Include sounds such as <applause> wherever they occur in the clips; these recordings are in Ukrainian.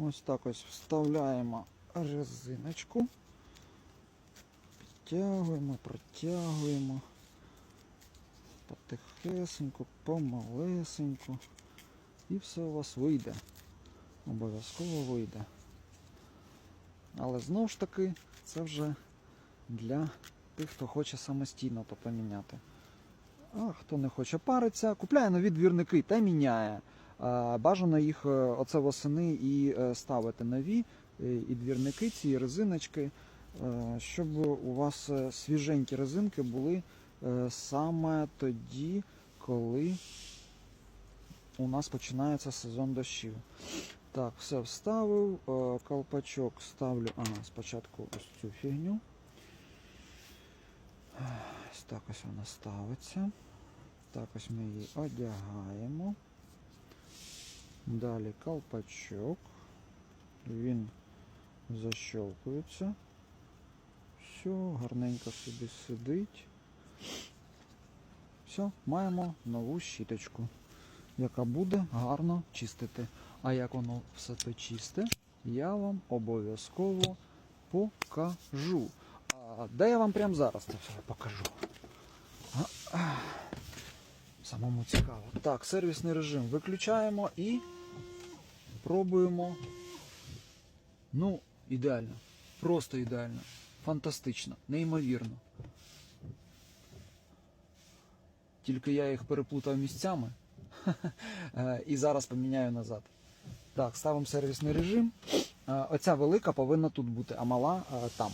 Ось так ось вставляємо резиночку. Підтягуємо, протягуємо. Потихесеньку, помалесеньку. І все у вас вийде. Обов'язково вийде. Але знову ж таки, це вже для тих, хто хоче самостійно то поміняти. А хто не хоче паритися, купляє нові двірники та міняє. Бажано їх е, оце восени і е, ставити нові, е, і двірники, ці резиночки, щоб у вас свіженькі резинки були саме тоді, коли у нас починається сезон дощів. Так, все вставив. Колпачок ставлю. Ага, спочатку ось цю фігню. Так ось вона ставиться. Так ось ми її одягаємо. Далі колпачок. Він защелкується. Все, гарненько собі сидить. Все, маємо нову щіточку, яка буде гарно чистити. А як воно все це чисте, я вам обов'язково покажу. А де я вам прямо зараз це все покажу? Самому цікаво. Так, сервісний режим виключаємо і пробуємо. Ну, ідеально. Просто ідеально. Фантастично, неймовірно. Тільки я їх переплутав місцями. <laughs> Е, І зараз поміняю назад. Так, ставимо сервісний режим. Е, Оця велика повинна тут бути, а мала е, там.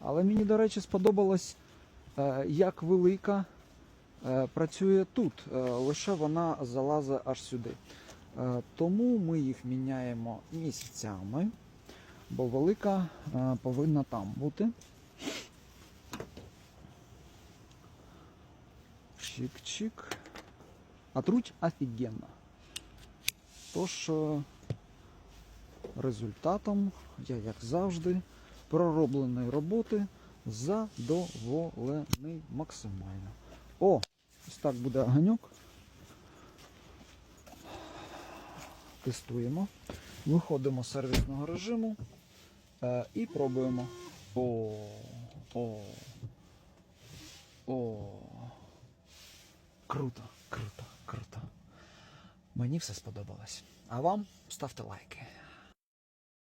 Але мені, до речі, сподобалось, як велика працює тут. Лише вона залазить аж сюди. Е, Тому ми їх міняємо місцями, бо велика е, повинна там бути. Чик-чик. А труть офігенно. Тож, е, результатом я, як завжди, проробленої роботи задоволений максимально. О, ось так буде огоньок. Тестуємо. Виходимо з сервісного режиму е, і пробуємо. О, о, о. Круто, круто, круто. Мені все сподобалось. А вам ставте лайки.